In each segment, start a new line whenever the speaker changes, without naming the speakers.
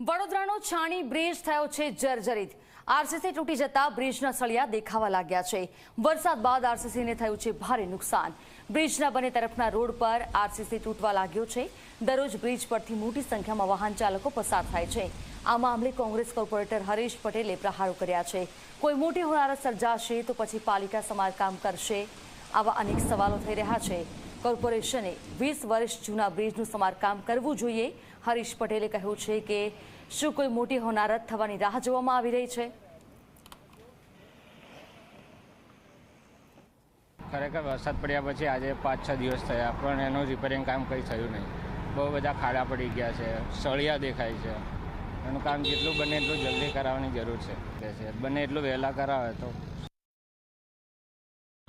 વડોદરાનો છાણી bridge થયો છે જર્જરિત. આરસીસી તૂટી જતા બ્રિજના સળિયા દેખાવા લાગ્યા છે. વરસાદ બાદ આરસીસીને થયું છે ભારે નુકસાન. બ્રિજના બંને તરફના રોડ પર આરસીસી તૂટવા લાગ્યો છે. દરરોજ બ્રિજ પરથી મોટી સંખ્યામાં વાહન ચાલકો પસાર થાય છે. આ મામલે કોંગ્રેસ કોર્પોરેટર હરીશ પટેલે પ્રહારો કર્યા છે. કોઈ મોટી હોનારત સર્જાશે તો પછી પાલિકા સમારકામ કરશે. આવા અનેક સવાલો થઈ રહ્યા છે. કોર્પોરેશને વીસ વર્ષ જૂના બ્રિજનું સમારકામ કરવું જોઈએ. હરીશ પટેલે કહ્યું છે કે શું કોઈ મોટી હોનારત થવાની રાહ જોવામાં આવી રહી છે?
ખરેખર વરસાદ પડ્યા પછી આજે પાંચ છ દિવસ થયા, પણ એનું રિપેરિંગ કામ કંઈ થયું નહીં. બહુ બધા ખાડા પડી ગયા છે, સળિયા દેખાય છે. એનું કામ જેટલું બને એટલું જલ્દી કરાવવાની જરૂર છે, બને એટલું વહેલા કરાવે તો.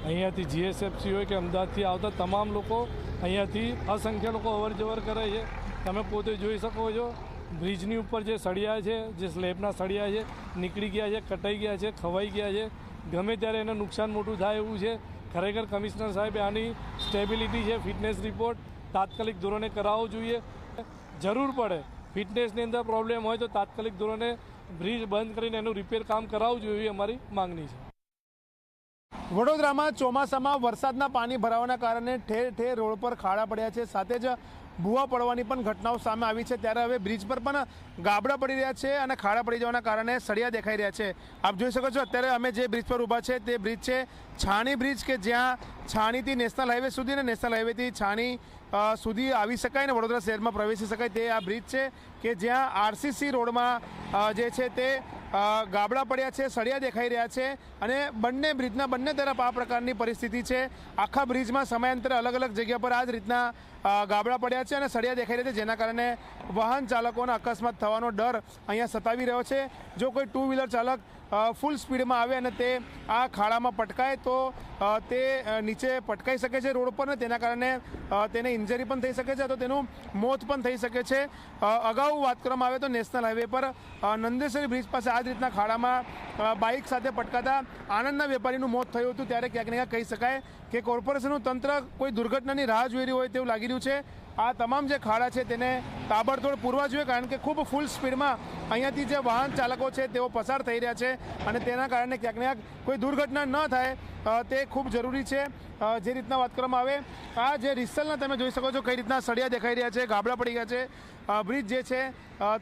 અહીંયાથી જીએસએફસી હોય કે અમદાવાદથી આવતા તમામ લોકો અહીંયાથી અસંખ્ય લોકો અવરજવર કરે છે. તમે પોતે જોઈ શકો છો, બ્રિજની ઉપર જે સળિયા છે, જે સ્લેબના સળિયા છે, નીકળી ગયા છે, કટાઈ ગયા છે, ખવાઈ ગયા છે. ગમે ત્યારે એને નુકસાન મોટું થાય એવું છે, ખરેખર કમિશનર સાહેબે આની સ્ટેબિલિટી છે, ફિટનેસ રિપોર્ટ તાત્કાલિક ધોરણે કરાવવો જોઈએ. જરૂર પડે, ફિટનેસની અંદર પ્રોબ્લેમ હોય તો તાત્કાલિક ધોરણે બ્રિજ બંધ કરીને એનું રિપેર કામ કરાવવું જોઈએ અમારી માંગણી છે.
વડોદરામાં ચોમાસામાં વરસાદના પાણી ભરાવાના કારણે ઠેર ઠેર રોડ પર ખાડા પડ્યા છે. સાથે જ ભૂવા પડવાની પણ ઘટનાઓ સામે આવી છે. ત્યારે હવે બ્રિજ પર પણ ગાબડા પડી રહ્યા છે અને ખાડા પડી જવાના કારણે સળિયા દેખાઈ રહ્યા છે. આપ જોઈ શકો છો, અત્યારે અમે જે બ્રિજ પર ઊભા છે તે બ્રિજ છે છાણી બ્રિજ કે જ્યાં છાણીથી નેશનલ હાઈવે સુધી અને નેશનલ હાઈવેથી છાણી સુધી આવી શકાય ને વડોદરા શહેરમાં પ્રવેશી શકાય તે આ બ્રિજ છે કે જ્યાં આરસીસી રોડમાં જે છે તે ગાબડા પડ્યા છે, સળિયા દેખાઈ રહ્યા છે અને બંને બ્રિજના બંને તરફ આ પ્રકારની પરિસ્થિતિ છે. આખા બ્રિજમાં સમયાંતરે અલગ અલગ જગ્યા પર આ જ રીતના ગાબડા પડ્યા છે અને સળિયા દેખાઈ રહ્યા છે, જેના કારણે વાહન ચાલકોને અકસ્માત થવાનો ડર અહીંયા સતાવી રહ્યો છે. જો કોઈ ટુ વ્હીલર ચાલક ફૂલ સ્પીડમાં આવે અને તે આ ખાડામાં પટકાય તો તે નીચે પટકાઈ શકે છે રોડ પર ને તેના કારણે તેને ઇન્જરી પણ થઈ શકે છે તો તેનું મોત પણ થઈ શકે છે. અગાઉ વાત કરવામાં આવે તો નેશનલ હાઈવે પર નંદેશ્વરી બ્રિજ પાસે આ જ રીતના ખાડામાં બાઇક સાથે પટકાતા આનંદના વેપારીનું મોત થયું હતું. ત્યારે ક્યાંક ને ક્યાંક કહી શકાય કે કોર્પોરેશનનું તંત્ર કોઈ દુર્ઘટનાની રાહ જોઈ રહ્યું હોય તેવું લાગી રહ્યું છે. આ તમામ જે ખાડા છે તેને તાબડતોડ પૂરવા જોઈએ, કારણ કે ખૂબ ફૂલ સ્પીડમાં અહીંયાથી જે વાહન ચાલકો છે તેઓ પસાર થઈ રહ્યા છે અને તેના કારણે ક્યાંક ને ક્યાંક કોઈ દુર્ઘટના ન થાય. તે ખૂબ જરૂરી છે જે રીતના વાત કરવામાં આવે. આ જે રિસલના તમે જોઈ શકો છો કઈ રીતના સળિયા દેખાઈ રહ્યા છે, ગાબડા પડી ગયા છે. બ્રિજ જે છે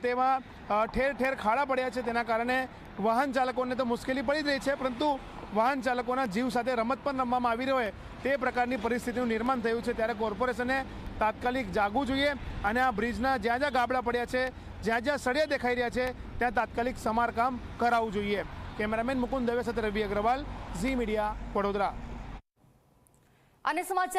તેમાં ઠેર ઠેર ખાડા પડ્યા છે, તેના કારણે વાહન ચાલકોને તો મુશ્કેલી પડી રહી છે, પરંતુ વાહન ચાલકોના જીવ સાથે રમત પણ રમવામાં આવી રહ્યો તે પ્રકારની પરિસ્થિતિનું નિર્માણ થયું છે, ત્યારે કોર્પોરેશને તાત્કાલિક જાગવું જોઈએ અને આ બ્રિજના જ્યાં જ્યાં ગાબડા પડ્યા છે, જ્યાં જ્યાં સળિયા દેખાઈ રહ્યા છે, ત્યાં તાત્કાલિક સમારકામ કરાવવું જોઈએ. કેમેરામેન મુકુંદ દવે સાથે રવિ અગ્રવાલ ઝી મીડિયા વડોદરા.
અને સમાચાર